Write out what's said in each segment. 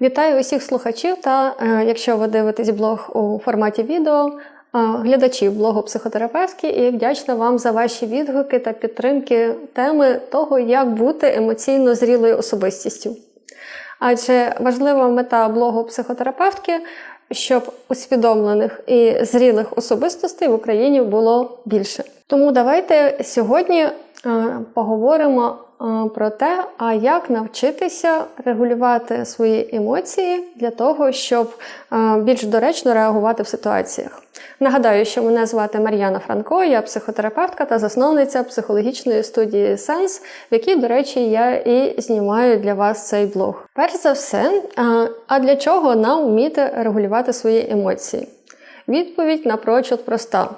Вітаю усіх слухачів та, е, якщо ви дивитесь блог у форматі відео, е, глядачів блогу психотерапевтський і вдячна вам за ваші відгуки та підтримки теми того, як бути емоційно зрілою особистістю. Адже важлива мета блогу психотерапевтки, щоб усвідомлених і зрілих особистостей в Україні було більше. Тому давайте сьогодні е, поговоримо про те, а як навчитися регулювати свої емоції для того, щоб е, більш доречно реагувати в ситуаціях. Нагадаю, що мене звати Мар'яна Франко, я психотерапевтка та засновниця психологічної студії Сенс, в якій, до речі, я і знімаю для вас цей блог. Перш за все, а- а для чого нам вміти регулювати свої емоції? Відповідь напрочуд проста,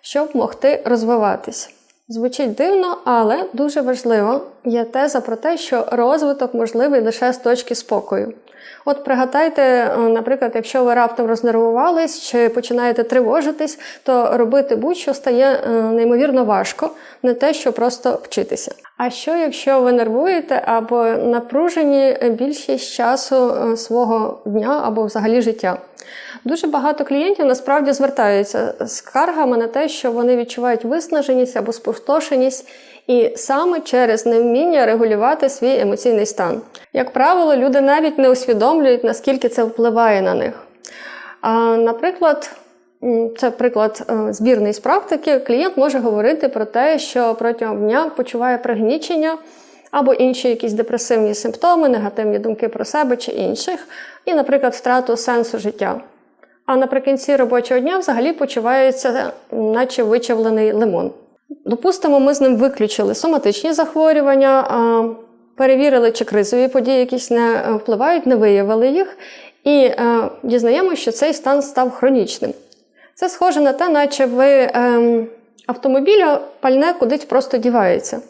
щоб могти розвиватись. Звучить дивно, але дуже важливо є теза про те, що розвиток можливий лише з точки спокою. От пригадайте, е, наприклад, якщо ви раптом рознервувались чи починаєте тривожитись, то робити будь-що стає е, неймовірно важко, не те, що просто вчитися. А що, якщо ви нервуєте або напружені більшість часу е, свого дня або взагалі життя? Дуже багато клієнтів насправді звертаються з скаргами на те, що вони відчувають виснаженість або спустошеність, і саме через невміння регулювати свій емоційний стан. Як правило, люди навіть не усвідомлюють, наскільки це впливає на них. А, наприклад, це приклад е, збірний з практики. Клієнт може говорити про те, що протягом дня почуває пригнічення або інші якісь депресивні симптоми, негативні думки про себе чи інших, і, наприклад, втрату сенсу життя. А наприкінці робочого дня взагалі почувається, наче вичавлений лимон. Допустимо, ми з ним виключили соматичні захворювання, перевірили, чи кризові події якісь не е, впливають, не виявили їх, і е, дізнаємося, що цей стан став хронічним. Це схоже на те, наче ви ем, автомобіля пальне кудись просто дівається.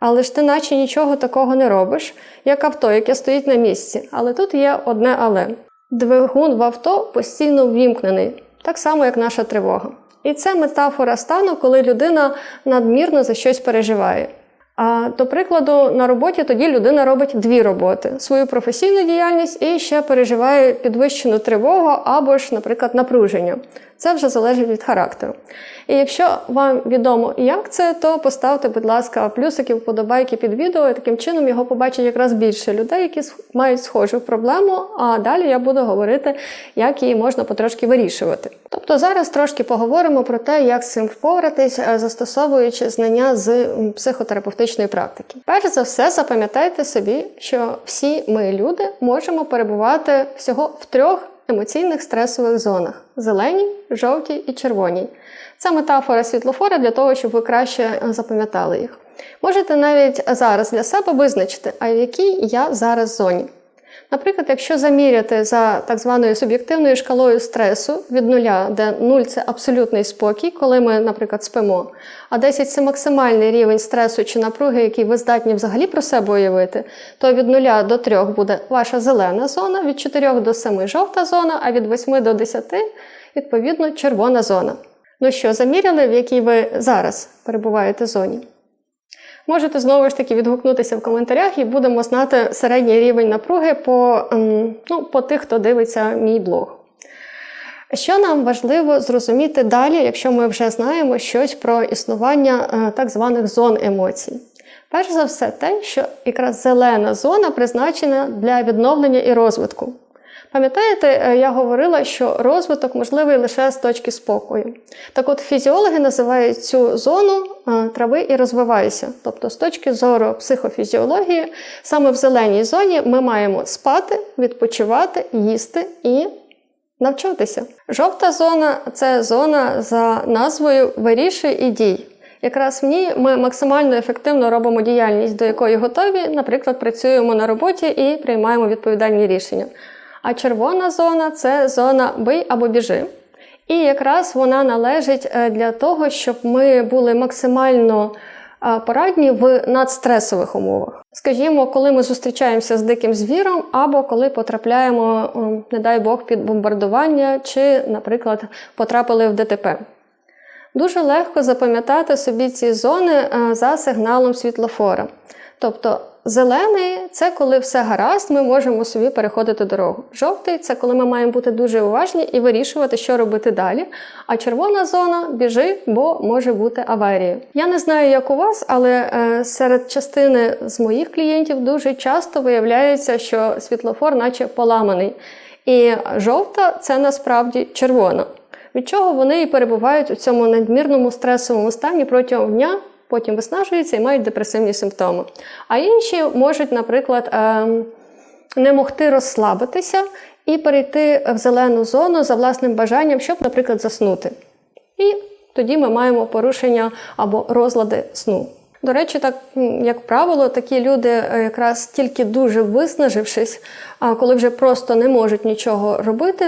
Але ж ти наче нічого такого не робиш, як авто, яке стоїть на місці. Але тут є одне але. Двигун в авто постійно ввімкнений, так само, як наша тривога. І це метафора стану, коли людина надмірно за щось переживає. А до прикладу, на роботі тоді людина робить дві роботи: свою професійну діяльність і ще переживає підвищену тривогу або ж, наприклад, напруження. Це вже залежить від характеру. І якщо вам відомо, як це, то поставте, будь ласка, плюсики, вподобайки під відео, і таким чином його побачить якраз більше людей, які мають схожу проблему. А далі я буду говорити, як її можна потрошки вирішувати. Тобто зараз трошки поговоримо про те, як з цим впоратись, е, застосовуючи знання з психотерапевтичної практики. Перш за все, запам'ятайте собі, що всі ми люди можемо перебувати всього в трьох емоційних стресових зонах: зеленій, жовтій і червоній. Це метафора світлофора для того, щоб ви краще е, запам'ятали їх. Можете навіть зараз для себе визначити, а в якій я зараз зоні. Наприклад, якщо заміряти за так званою суб'єктивною шкалою стресу від нуля, де 0 – це абсолютний спокій, коли ми, наприклад, спимо, а 10 – це максимальний рівень стресу чи напруги, який ви здатні взагалі про себе уявити, то від 0 до 3 буде ваша зелена зона, від 4 до 7 – жовта зона, а від 8 до 10 – відповідно червона зона. Ну що, заміряли, в якій ви зараз перебуваєте зоні? Можете знову ж таки відгукнутися в коментарях і будемо знати середній рівень напруги по, ем, ну, по тих, хто дивиться мій блог. Що нам важливо зрозуміти далі, якщо ми вже знаємо щось про існування е, так званих зон емоцій? Перш за все, те, що якраз зелена зона призначена для відновлення і розвитку. Пам'ятаєте, е, я говорила, що розвиток можливий лише з точки спокою. Так от фізіологи називають цю зону е, трави і розвивайся. Тобто, з точки зору психофізіології, саме в зеленій зоні ми маємо спати, відпочивати, їсти і навчатися. Жовта зона це зона за назвою Вирішуй і дій. Якраз в ній ми максимально ефективно робимо діяльність, до якої готові, наприклад, працюємо на роботі і приймаємо відповідальні рішення. А червона зона це зона бий або біжи. І якраз вона належить е, для того, щоб ми були максимально е, порадні в надстресових умовах. Скажімо, коли ми зустрічаємося з диким звіром, або коли потрапляємо, не дай Бог, під бомбардування, чи, наприклад, потрапили в ДТП. Дуже легко запам'ятати собі ці зони е, за сигналом світлофора. Тобто зелений це коли все гаразд, ми можемо собі переходити дорогу. Жовтий це коли ми маємо бути дуже уважні і вирішувати, що робити далі. А червона зона біжи, бо може бути аварія. Я не знаю, як у вас, але е, серед частини з моїх клієнтів дуже часто виявляється, що світлофор, наче поламаний. І жовта це насправді червона. Від чого вони і перебувають у цьому надмірному стресовому стані протягом дня, потім виснажуються і мають депресивні симптоми. А інші можуть, наприклад, ем, не могти розслабитися і перейти в зелену зону за власним бажанням, щоб, наприклад, заснути. І тоді ми маємо порушення або розлади сну. До речі, так як правило, такі люди е, якраз тільки дуже виснажившись, коли вже просто не можуть нічого робити,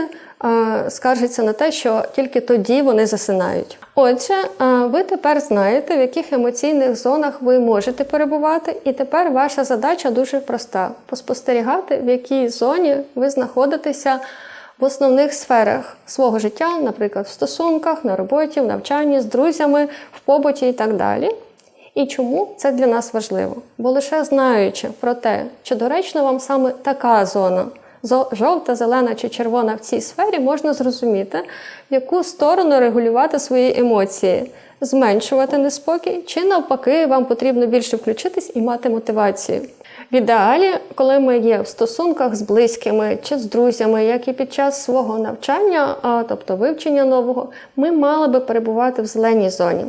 скаржаться на те, що тільки тоді вони засинають. Отже, е, ви тепер знаєте, в яких емоційних зонах ви можете перебувати, і тепер ваша задача дуже проста: поспостерігати, в якій зоні ви знаходитеся в основних сферах свого життя, наприклад, в стосунках, на роботі, в навчанні, з друзями, в побуті і так далі. І чому це для нас важливо? Бо лише знаючи про те, чи доречно вам саме така зона, зо- жовта, зелена чи червона в цій сфері, можна зрозуміти, яку сторону регулювати свої емоції, зменшувати неспокій, чи навпаки, вам потрібно більше включитись і мати мотивацію. В ідеалі, коли ми є в стосунках з близькими чи з друзями, як і під час свого навчання, а, тобто вивчення нового, ми мали би перебувати в зеленій зоні.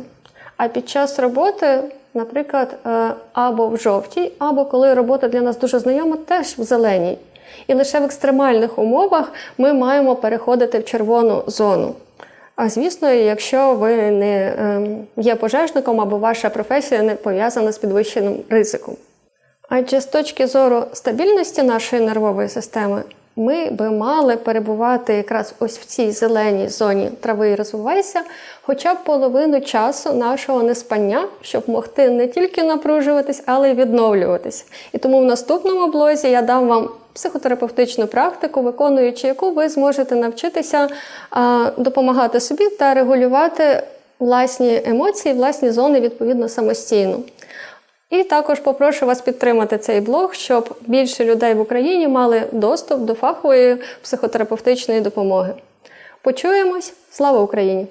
А під час роботи, наприклад, е, або в жовтій, або коли робота для нас дуже знайома, теж в зеленій. І лише в екстремальних умовах ми маємо переходити в червону зону. А звісно, якщо ви не ем, є пожежником або ваша професія не пов'язана з підвищеним ризиком. Адже з точки зору стабільності нашої нервової системи, ми би мали перебувати якраз ось в цій зеленій зоні трави і розвивайся, хоча б половину часу нашого неспання, щоб могти не тільки напружуватись, але й відновлюватись. І тому в наступному блозі я дам вам психотерапевтичну практику, виконуючи яку ви зможете навчитися допомагати собі та регулювати власні емоції, власні зони відповідно самостійно. І також попрошу вас підтримати цей блог, щоб більше людей в Україні мали доступ до фахової психотерапевтичної допомоги. Почуємось! Слава Україні!